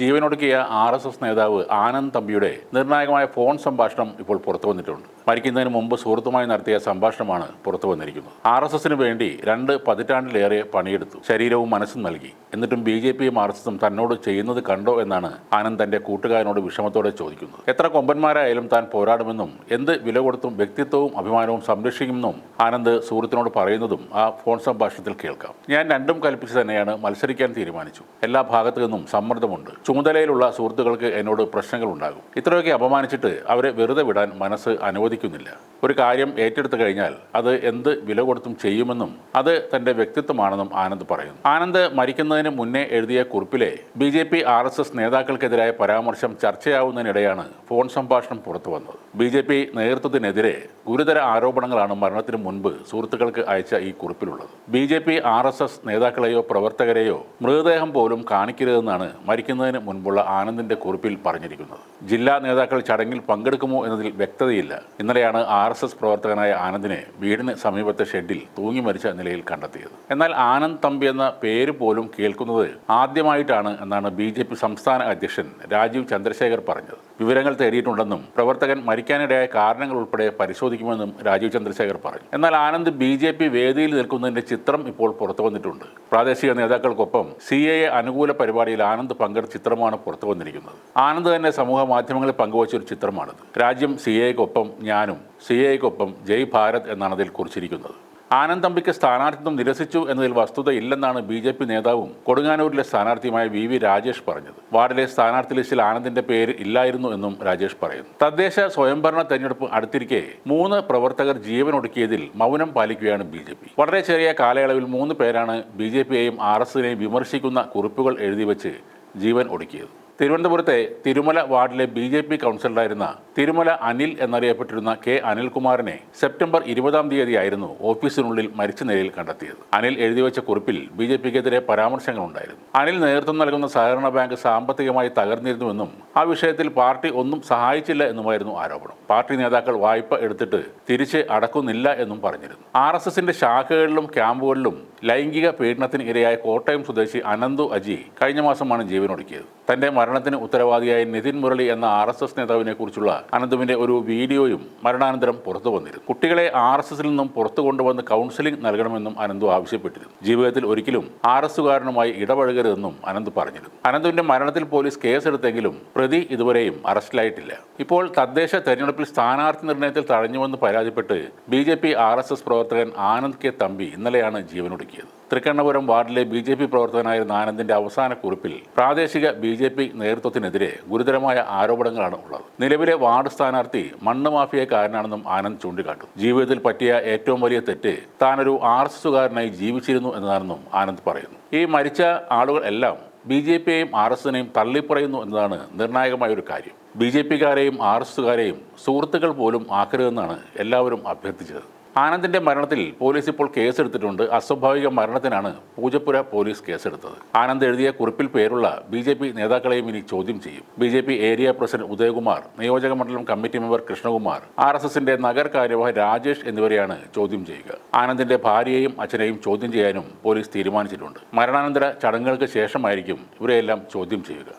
ജീവനൊടുക്കിയ R S S നേതാവ് ആനന്ദ് തമ്പിയുടെ നിർണായകമായ ഫോൺ സംഭാഷണം ഇപ്പോൾ പുറത്തു വന്നിട്ടുണ്ട്. മരിക്കുന്നതിന് മുമ്പ് സുഹൃത്തുമായി നടത്തിയ സംഭാഷണമാണ് പുറത്തു വന്നിരിക്കുന്നത്. ആർ എസ് എസിന് വേണ്ടി രണ്ട് പതിറ്റാണ്ടിലേറെ പണിയെടുത്തു. ശരീരവും മനസ്സും നൽകി. എന്നിട്ടും ബി ജെ പിയും ആർ എസ് എസും തന്നോട് ചെയ്യുന്നത് കണ്ടോ എന്നാണ് ആനന്ദ് തന്റെ കൂട്ടുകാരനോട് വിഷമത്തോടെ ചോദിക്കുന്നത്. എത്ര കൊമ്പന്മാരായാലും താൻ പോരാടുമെന്നും എന്ത് വില കൊടുത്തും വ്യക്തിത്വവും അഭിമാനവും സംരക്ഷിക്കുമെന്നും ആനന്ദ് സുഹൃത്തിനോട് പറയുന്നതും ആ ഫോൺ സംഭാഷണത്തിൽ കേൾക്കാം. ഞാൻ രണ്ടും കൽപ്പിച്ച് തന്നെയാണ് മത്സരിക്കാൻ തീരുമാനിച്ചു. എല്ലാ ഭാഗത്തു നിന്നും സമ്മർദ്ദമുണ്ട്. ചുമതലയിലുള്ള സുഹൃത്തുക്കൾക്ക് എന്നോട് പ്രശ്നങ്ങളുണ്ടാകും. ഇത്രയൊക്കെ അപമാനിച്ചിട്ട് അവരെ വെറുതെ വിടാൻ മനസ്സ് അനുവദിക്കുന്നില്ല. ഒരു കാര്യം ഏറ്റെടുത്തു കഴിഞ്ഞാൽ അത് എന്ത് വില കൊടുത്തും ചെയ്യുമെന്നും അത് തന്റെ വ്യക്തിത്വമാണെന്നും ആനന്ദ് പറയുന്നു. ആനന്ദ് മരിക്കുന്നതിന് മുന്നേ എഴുതിയ കുറിപ്പിലെ B J P R S S നേതാക്കൾക്കെതിരായ പരാമർശം ചർച്ചയാവുന്നതിനിടെയാണ് ഫോൺ സംഭാഷണം പുറത്തു വന്നത്. ബി ജെ പി നേതൃത്വത്തിനെതിരെ ഗുരുതര ആരോപണങ്ങളാണ് മരണത്തിന് മുൻപ് സുഹൃത്തുക്കൾക്ക് അയച്ച ഈ കുറിപ്പിലുള്ളത്. B J P R S S നേതാക്കളെയോ പ്രവർത്തകരെയോ മൃതദേഹം പോലും കാണിക്കരുതെന്നാണ് മരിക്കുന്നതിന് മുൻപുള്ള ആനന്ദിന്റെ കുറിപ്പിൽ പറഞ്ഞിരിക്കുന്നത്. ജില്ലാ നേതാക്കൾ ചടങ്ങിൽ പങ്കെടുക്കുമോ എന്നതിൽ വ്യക്തതയില്ല. ഇന്നലെയാണ് ആർ എസ് എസ് പ്രവർത്തകനായ ആനന്ദിനെ വീടിന് സമീപത്തെ ഷെഡിൽ തൂങ്ങി മരിച്ച നിലയിൽ കണ്ടെത്തിയത്. എന്നാൽ ആനന്ദ് തമ്പി എന്ന പേര് പോലും കേൾക്കുന്നത് ആദ്യമായിട്ടാണ് എന്നാണ് ബി ജെ പി സംസ്ഥാന അധ്യക്ഷൻ രാജീവ് ചന്ദ്രശേഖർ പറഞ്ഞത്. വിവരങ്ങൾ തേടിയിട്ടുണ്ടെന്നും പ്രവർത്തകൻ മരിക്കാനിടയായ കാരണങ്ങൾ ഉൾപ്പെടെ പരിശോധിക്കുമെന്നും രാജീവ് ചന്ദ്രശേഖർ പറഞ്ഞു. എന്നാൽ ആനന്ദ് ബി ജെ പി വേദിയിൽ നിൽക്കുന്നതിന്റെ ചിത്രം ഇപ്പോൾ പുറത്തു വന്നിട്ടുണ്ട്. പ്രാദേശിക നേതാക്കൾക്കൊപ്പം സി എ അനുകൂല പരിപാടിയിൽ ആനന്ദ് പങ്കെടുത്ത ചിത്രമാണ് പുറത്തു വന്നിരിക്കുന്നത്. ആനന്ദ് തന്നെ സമൂഹ മാധ്യമങ്ങളിൽ പങ്കുവച്ച ഒരു ചിത്രമാണിത്. രാജ്യം സി എക്കൊപ്പം ഞാനും സി എക്കൊപ്പം ജയ് ഭാരത് എന്നാണ് അതിൽ കുറിച്ചിരിക്കുന്നത്. ആനന്ദ് തമ്പിക്ക് സ്ഥാനാർത്ഥിത്വം നിരസിച്ചു എന്നതിൽ വസ്തുതയില്ലെന്നാണ് ബി ജെ പി നേതാവും കൊടുങ്ങാനൂരിലെ സ്ഥാനാർത്ഥിയുമായ വി വി രാജേഷ് പറഞ്ഞത്. വാർഡിലെ സ്ഥാനാർത്ഥി ലിസ്റ്റിൽ ആനന്ദിന്റെ പേര് ഇല്ലായിരുന്നു എന്നും രാജേഷ് പറയുന്നു. തദ്ദേശ സ്വയംഭരണ തെരഞ്ഞെടുപ്പ് അടുത്തിരിക്കെ മൂന്ന് പ്രവർത്തകർ ജീവനൊടുക്കിയതിൽ മൗനം പാലിക്കുകയാണ് ബി ജെ പി. വളരെ ചെറിയ കാലയളവിൽ മൂന്ന് പേരാണ് ബി ജെ പിയെയും ആർ എസ് എസിനെയും വിമർശിക്കുന്ന കുറിപ്പുകൾ എഴുതി വെച്ച് ജീവൻ ഒടുക്കിയത്. തിരുവനന്തപുരത്തെ തിരുമല വാർഡിലെ ബി ജെ പി കൗൺസിലറായിരുന്ന തിരുമല അനിൽ എന്നറിയപ്പെട്ടിരുന്ന കെ അനിൽകുമാറിനെ സെപ്റ്റംബർ ഇരുപതാം തീയതിയായിരുന്നു ഓഫീസിനുള്ളിൽ മരിച്ച നിലയിൽ കണ്ടെത്തിയത്. അനിൽ എഴുതിവെച്ച കുറിപ്പിൽ ബി ജെ പിക്കെതിരെ പരാമർശങ്ങളുണ്ടായിരുന്നു. അനിൽ നേതൃത്വം നൽകുന്ന സഹകരണ ബാങ്ക് സാമ്പത്തികമായി തകർന്നിരുന്നുവെന്നും ആ വിഷയത്തിൽ പാർട്ടി ഒന്നും സഹായിച്ചില്ല എന്നുമായിരുന്നു ആരോപണം. പാർട്ടി നേതാക്കൾ വായ്പ എടുത്തിട്ട് തിരിച്ച് അടക്കുന്നില്ല എന്നും പറഞ്ഞിരുന്നു. ആർ എസ് എസിന്റെ ശാഖകളിലും ക്യാമ്പുകളിലും ലൈംഗിക പീഡനത്തിന് ഇരയായ കോട്ടയം സ്വദേശി അനന്തു അജി കഴിഞ്ഞ മാസമാണ് ജീവനൊടുക്കിയത്. തന്റെ മരണത്തിന് ഉത്തരവാദിയായ നിതിൻ മുരളി എന്ന ആർ എസ് എസ് നേതാവിനെ കുറിച്ചുള്ള അനന്തുവിന്റെ ഒരു വീഡിയോയും മരണാനന്തരം പുറത്തു വന്നിരുന്നു. കുട്ടികളെ ആർ എസ് എസിൽ നിന്നും പുറത്തു കൊണ്ടുവന്ന് കൗൺസിലിംഗ് നൽകണമെന്നും അനന്തു ആവശ്യപ്പെട്ടിരുന്നു. ജീവിതത്തിൽ ഒരിക്കലും ആർ എസുകാരനുമായി ഇടപഴകരുതെന്നും അനന്ത് പറഞ്ഞിരുന്നു. അനന്തുവിന്റെ മരണത്തിൽ പോലീസ് കേസെടുത്തെങ്കിലും പ്രതി ഇതുവരെയും അറസ്റ്റിലായിട്ടില്ല. ഇപ്പോൾ തദ്ദേശ തെരഞ്ഞെടുപ്പിൽ സ്ഥാനാർത്ഥി നിർണയത്തിൽ തടഞ്ഞുവെന്ന് പരാതിപ്പെട്ട് B J P R S S പ്രവർത്തകൻ ആനന്ദ് കെ തമ്പി ഇന്നലെയാണ് ജീവനൊടുക്കിയത്. തൃക്കണ്ണപുരം വാർഡിലെ ബി ജെ പി പ്രവർത്തകനായിരുന്ന ആനന്ദിന്റെ അവസാന കുറിപ്പിൽ പ്രാദേശിക ബി ജെ പി നേതൃത്വത്തിനെതിരെ ഗുരുതരമായ ആരോപണങ്ങളാണ് ഉള്ളത്. നിലവിലെ വാർഡ് സ്ഥാനാർത്ഥി മണ്ണ് മാഫിയക്കാരനാണെന്നും ആനന്ദ് ചൂണ്ടിക്കാട്ടും. ജീവിതത്തിൽ പറ്റിയ ഏറ്റവും വലിയ തെറ്റ് താനൊരു ആർ എസ് എസുകാരനായി ജീവിച്ചിരുന്നു എന്നതാണെന്നും ആനന്ദ് പറയുന്നു. ഈ മരിച്ച ആളുകൾ എല്ലാം ബി ജെ പിയെയും ആർ എസ് എസിനെയും തള്ളിപ്പറയുന്നു എന്നതാണ് നിർണായകമായ ഒരു കാര്യം. ബി ജെ പിക്കാരെയും ആർ എസ് എസുകാരെയും സുഹൃത്തുക്കൾ പോലും ആക്കരുതെന്നാണ് എല്ലാവരും അഭ്യർത്ഥിച്ചത്. ആനന്ദിന്റെ മരണത്തിൽ പോലീസ് ഇപ്പോൾ കേസെടുത്തിട്ടുണ്ട്. അസ്വാഭാവിക മരണത്തിനാണ് പൂജപ്പുര പോലീസ് കേസെടുത്തത്. ആനന്ദ് എഴുതിയ കുറിപ്പിൽ പേരുള്ള ബി ജെ പി നേതാക്കളെയും ഇനി ചോദ്യം ചെയ്യും. B J P area president Udayakumar നിയോജക മണ്ഡലം committee member Krishnakumar R S എസിന്റെ നഗർ കാര്യവാഹി രാജേഷ് എന്നിവരെയാണ് ചോദ്യം ചെയ്യുക. ആനന്ദിന്റെ ഭാര്യയെയും അച്ഛനെയും ചോദ്യം ചെയ്യാനും പോലീസ് തീരുമാനിച്ചിട്ടുണ്ട്. മരണാനന്തര ചടങ്ങുകൾക്ക് ശേഷമായിരിക്കും ഇവരെയെല്ലാം ചോദ്യം ചെയ്യുക.